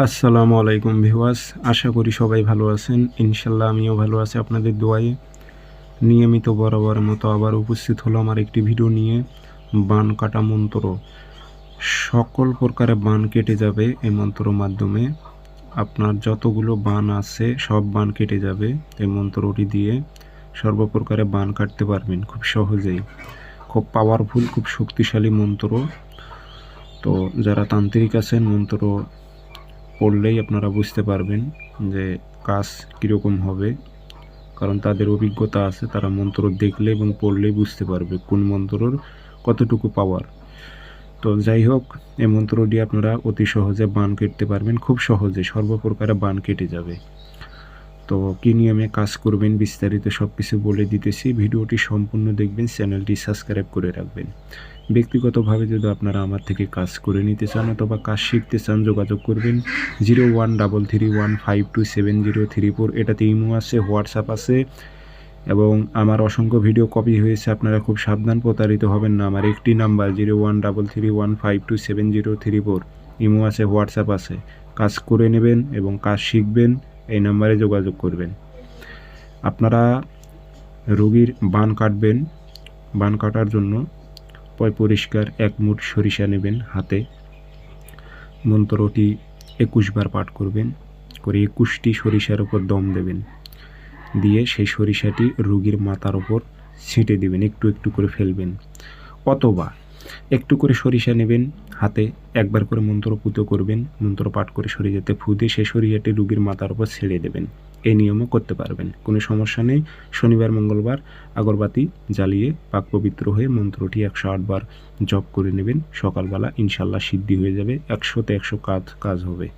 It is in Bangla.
আসসালামু আলাইকুম ভিউয়ার্স, আশা করি সবাই ভালো আছেন। ইনশাল্লাহ আমিও ভালো আছি আপনাদের দোয়ায়ে। নিয়মিত বরাবর মতো আবার উপস্থিত হলো আমার একটি ভিডিও নিয়ে, বান কাটা মন্ত্র। সকল প্রকারে বান কেটে যাবে এই মন্ত্রর মাধ্যমে। আপনার যতগুলো বান আছে, সব বান কেটে যাবে এই মন্ত্রটি দিয়ে। সর্বপ্রকারে বান কাটতে পারবেন খুব সহজেই। খুব পাওয়ারফুল খুব শক্তিশালী মন্ত্র। তো যারা তান্ত্রিক আছেন, মন্ত্র পড়লেই আপনারা বুঝতে পারবেন যে কাজ কীরকম হবে। কারণ তাদের অভিজ্ঞতা আছে, তারা মন্ত্র দেখলে এবং পড়লেই বুঝতে পারবে কোন মন্ত্রর কতটুকু পাওয়ার তো যাই হোক, এই মন্ত্রটি আপনারা অতি সহজে বান কেটতে পারবেন, খুব সহজে, সর্বপ্রকারে বান কেটে যাবে। তো কী নিয়মে কাজ করবেন বিস্তারিত সব কিছু বলে দিতেছি। ভিডিওটি সম্পূর্ণ দেখবেন, চ্যানেলটি সাবস্ক্রাইব করে রাখবেন। ব্যক্তিগতভাবে যদি আপনারা আমার থেকে কাজ করে নিতে চান অথবা কাজ শিখতে চান, যোগাযোগ করবেন zero one double three one five two seven zero three four. এটাতে ইমো আছে, হোয়াটসঅ্যাপ আছে এবং আমার অসংখ্য ভিডিও কপি হয়েছে। আপনারা খুব সাবধান, প্রতারিত হবেন না। আমার একটি number zero one double three one five two seven zero three four. Imo আছে, হোয়াটসঅ্যাপ আছে। কাজ করে নেবেন এবং কাজ শিখবেন। এই নাম্বারে যোগাযোগ করবেন। আপনারা রোগীর বান কাটবেন। বান কাটার জন্য পয় পরিষ্কার এক মুঠ সরিষা নেবেন হাতে। মন্ত্রটি একুশ বার পাঠ করবেন, করে একুশটি সরিষার উপর দম দেবেন। দিয়ে সেই সরিষাটি রোগীর মাথার ওপর ছিটে দেবেন, একটু একটু করে ফেলবেন। অথবা একটু করে সরিষা নেবেন, হাতে একবার করে মন্ত্র পুতো করবেন, মন্ত্র পাঠ করে সরিষাতে ফু দিয়ে সেই সরিষাটি রুগীর মাথার উপর ছেড়ে দেবেন। এই নিয়মও করতে পারবেন। কোনো সমস্যা নেই। শনিবার, মঙ্গলবার আগরবাতি জ্বালিয়ে পাক পবিত্র হয়ে মন্ত্রটি একশো আটবার জপ করে নেবেন। সকালবেলা ইনশাল্লাহ সিদ্ধি হয়ে যাবে। একশোতে একশো কাজ কাজ হবে।